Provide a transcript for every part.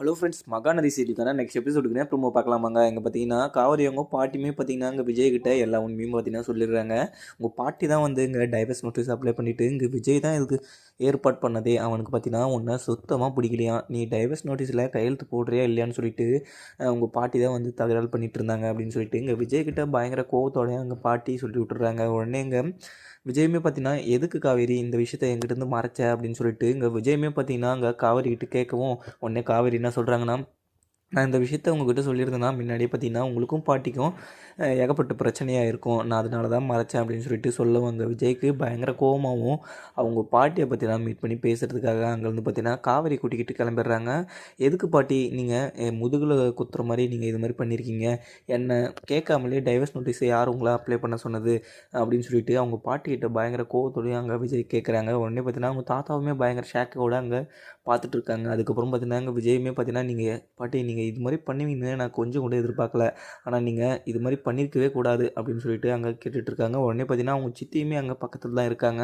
Hello friends Mahanadi சீரியலுக்கான next எபிசோடுக்குனே promo பார்க்கலாமாங்க. எங்கே பார்த்தீங்கன்னா காவிரி அவங்க பாட்டியுமே பார்த்தீங்கன்னா இங்கே விஜய் கிட்ட எல்லா உண்மையும் பார்த்தீங்கன்னா சொல்லிடுறாங்க. உங்கள் பாட்டி தான் வந்து இங்கே டைவர்ஸ் நோட்டீஸ் அப்ளை பண்ணிவிட்டு இங்கே விஜய் தான் இதுக்கு ஏற்பாடு பண்ணதே. அவனுக்கு பார்த்தீங்கன்னா உன்னை சுத்தமாக பிடிக்கலையா? நீ டைவர்ஸ் நோட்டீஸில் கையெழுத்து போடுறியா இல்லையான்னு சொல்லிட்டு உங்கள் பாட்டி தான் வந்து தகராறு பண்ணிட்டு இருந்தாங்க அப்படின்னு சொல்லிட்டு இங்கே விஜய்கிட்ட பயங்கர கோவத்தோடய அங்கே பாட்டி சொல்லி விட்டுறாங்க உடனே இங்கே விஜயுமே பார்த்தீங்கன்னா எதுக்கு காவேரி இந்த விஷயத்த எங்கிட்டேருந்து மறைச்ச? அப்படின்னு சொல்லிட்டு இங்கே விஜயமே பார்த்தீங்கன்னா அங்கே காவேரி கிட்ட கேட்கவும் உடனே காவேரினா என்ன சொல்கிறாங்கன்னா நான் இந்த விஷயத்த உங்ககிட்ட சொல்லியிருந்தேன்னா முன்னாடியே பார்த்தீங்கன்னா உங்களுக்கும் பாட்டிக்கும் ஏகப்பட்ட பிரச்சனையாக இருக்கும். நான் அதனால தான் மறைச்சேன் அப்படின்னு சொல்லிட்டு சொல்லுவாங்க. விஜய்க்கு பயங்கர கோவமாகவும் அவங்க பாட்டியை பற்றி தான் மீட் பண்ணி பேசுகிறதுக்காக அங்கேருந்து பார்த்தீங்கன்னா காவேரி கூட்டிக்கிட்டு கிளம்பிடுறாங்க. எதுக்கு பாட்டி? நீங்கள் முதுகில் குத்துற மாதிரி நீங்கள் இது மாதிரி பண்ணியிருக்கீங்க என்னை கேட்காமலே டைவர்ஸ் நோட்டீஸை யார் உங்களை அப்ளை பண்ண சொன்னது? அப்படின்னு சொல்லிட்டு அவங்க பாட்டிக்கிட்ட பயங்கர கோவத்தோடய அங்கே விஜய் கேட்குறாங்க உடனே பார்த்தீங்கன்னா அவங்க தாத்தாவுமே பயங்கர ஷேக்கோட அங்கே பார்த்துட்டு இருக்காங்க. அதுக்கப்புறம் பார்த்தீங்கன்னா அங்கே விஜயுமே பார்த்தீங்கன்னா நீங்கள் பாட்டி நீங்கள் இது மாதிரி பண்ணுவீங்கன்னு நான் கொஞ்சம் கூட எதிர்பார்க்கல. ஆனால் நீங்கள் இது மாதிரி பண்ணியிருக்கவே கூடாது அப்படின்னு சொல்லிட்டு அங்கே கேட்டுட்ருக்காங்க. உடனே பார்த்தீங்கன்னா அவங்க சித்தியுமே அங்கே பக்கத்தில் தான் இருக்காங்க.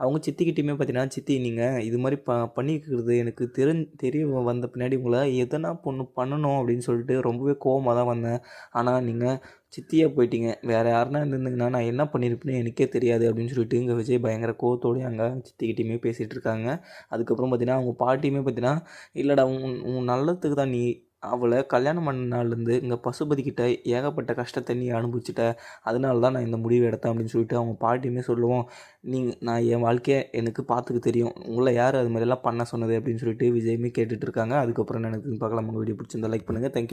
அவங்க சித்திக்கிட்டையுமே பார்த்தீங்கன்னா சித்தி நீங்கள் இது மாதிரி ப பண்ணிக்கிறது எனக்கு தெரி தெரிய வந்த பின்னாடி உங்களை எதனா பொண்ணு பண்ணணும் அப்படின்னு சொல்லிட்டு ரொம்பவே கோவமாக தான் வந்தேன். ஆனால் நீங்கள் சித்தியாக போயிட்டீங்க. வேறு யாருனா இருந்திருந்தீங்கன்னா நான் என்ன பண்ணியிருப்பேன்னு எனக்கே தெரியாது அப்படின்னு சொல்லிட்டு இங்கே விஜய் பயங்கர கோவத்தோடய அங்கே சித்திக்கிட்டையுமே பேசிகிட்டு இருக்காங்க அதுக்கப்புறம் பார்த்தீங்கன்னா அவங்க பாட்டியுமே பார்த்தீங்கன்னா இல்லைடா உன் உன் நல்லதுக்கு தான் நீ அவளை கல்யாணம் பண்ண நாள்லேருந்து இங்கே பசுபதிக்கிட்ட ஏகப்பட்ட கஷ்டத்தை நீ அனுபவிச்சிட்ட. அதனால தான் நான் இந்த முடிவு எடுத்தேன் அப்படின்னு சொல்லிட்டு அவங்க பாட்டியுமே சொல்லுவோம். நீங்கள் நான் என் வாழ்க்கையை எனக்கு பார்த்துக்க தெரியும். உங்களை யார் அது மாதிரிலாம் பண்ண சொன்னது அப்படின்னு சொல்லிட்டு விஜயுமே கேட்டுட்டு இருக்காங்க. அதுக்கப்புறம் எனக்கு பார்க்கலாம் உங்கள் வீடியோ பிடிச்சிருந்தா லைக் பண்ணுங்கள் தேங்க்யூ